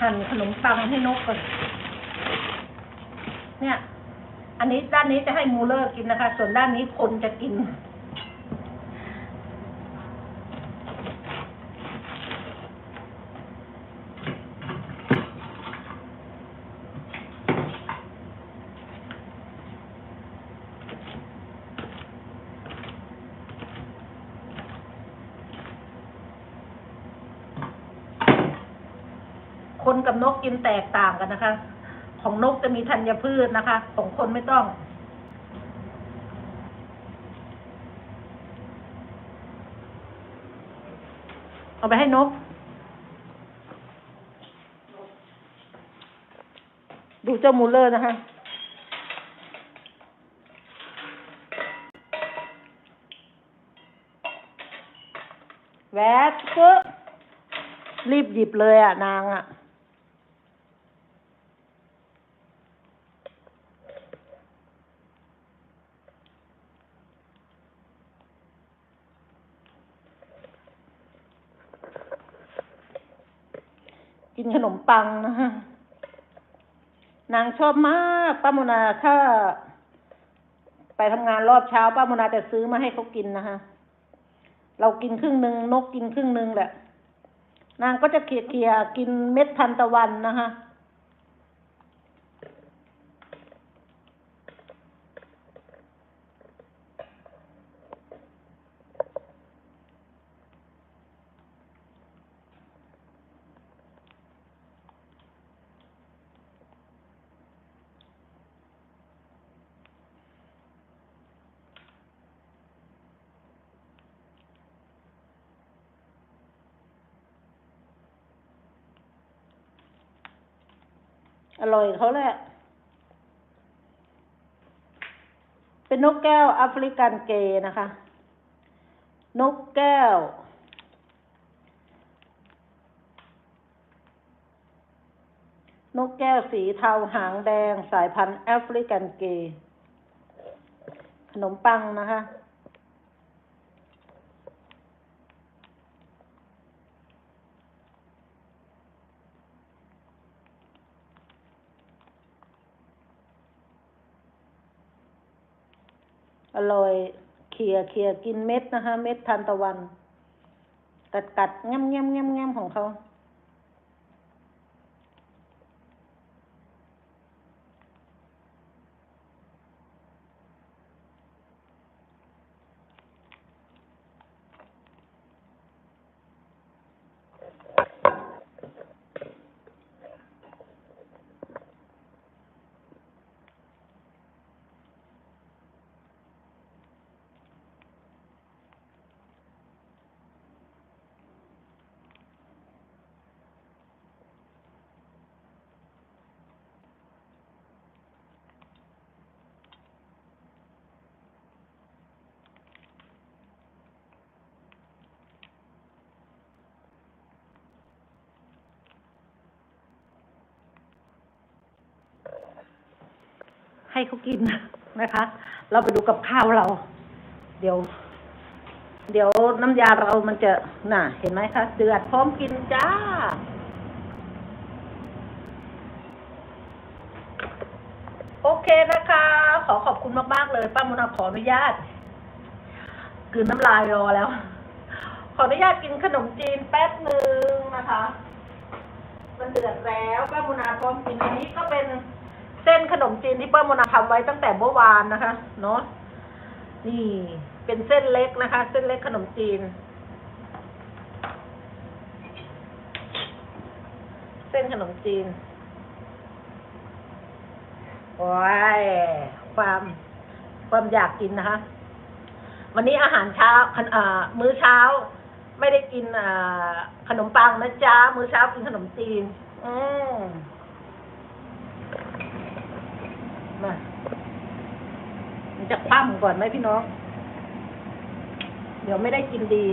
หั่นขนมปังให้นกก่อน เนี่ย อันนี้ด้านนี้จะให้มูเลอร์กินนะคะ ส่วนด้านนี้คนจะกิน คนกับนกกินแตกต่างกันนะคะ ของนกจะมีธัญพืชนะคะ ของคนไม่ต้อง เอาไปให้นก ดูเจ้ามูลเลอร์นะคะแวกเพื่อรีบหยิบเลยอะ นางอะ กินขนมปังนะคะนางชอบมากป้าโมนาถ้า ไปทำงานรอบเช้าป้าโมนาจะซื้อมาให้เขากินนะฮะเรากินครึ่งหนึ่งนกกินครึ่งหนึ่งแหละ นางก็จะเคี่ยเคียกินเม็ดทันตะวันนะคะ อร่อยเขาแหละ เป็นนกแก้วแอฟริกันเกย์นะคะ นกแก้ว นกแก้วสีเทาหางแดงสายพันธุ์แอฟริกันเกย์ขนมปังนะคะ อร่อยเขี่ยเขี่ยกินเม็ดนะคะ เม็ดทานตะวัน กัดกัดแง้มแง้มแง้มแง้มของเขา ให้เขากินนะคะ เราไปดูกับข้าวเรา เดี๋ยว เดี๋ยวน้ำยาเรามันจะน่ะ เห็นไหมคะ เดือดพร้อมกินจ้า โอเคนะคะ ขอขอบคุณมาก ๆ เลย ป้ามุนาขออนุญาตกลืนน้ำลายรอแล้ว ขออนุญาตกินขนมจีนแป๊บหนึ่งนะคะ มันเดือดแล้วป้ามุนาพร้อมกินอันนี้ก็เป็น เส้นขนมจีนที่เป้ามุนาทำไว้ตั้งแต่เมื่อวานนะคะเนาะนี่เป็นเส้นเล็กนะคะ เส้นเล็กขนมจีน เส้นขนมจีนโอ้ยความความอยากกินนะคะ วันนี้อาหารเช้าอมื้อเช้า ไม่ได้กินอขนมปังนะจ๊ะมื้อเช้ากินขนมจีน อืมมา มันจะคว่ำก่อนไหมพี่น้อง เดี๋ยวไม่ได้กินดี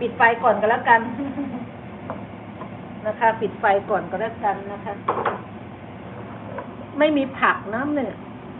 ปิดไฟก่อนก็แล้วกัน นะคะ ปิดไฟก่อนก็แล้วกันนะคะ ไม่มีผักน้ำเนี่ย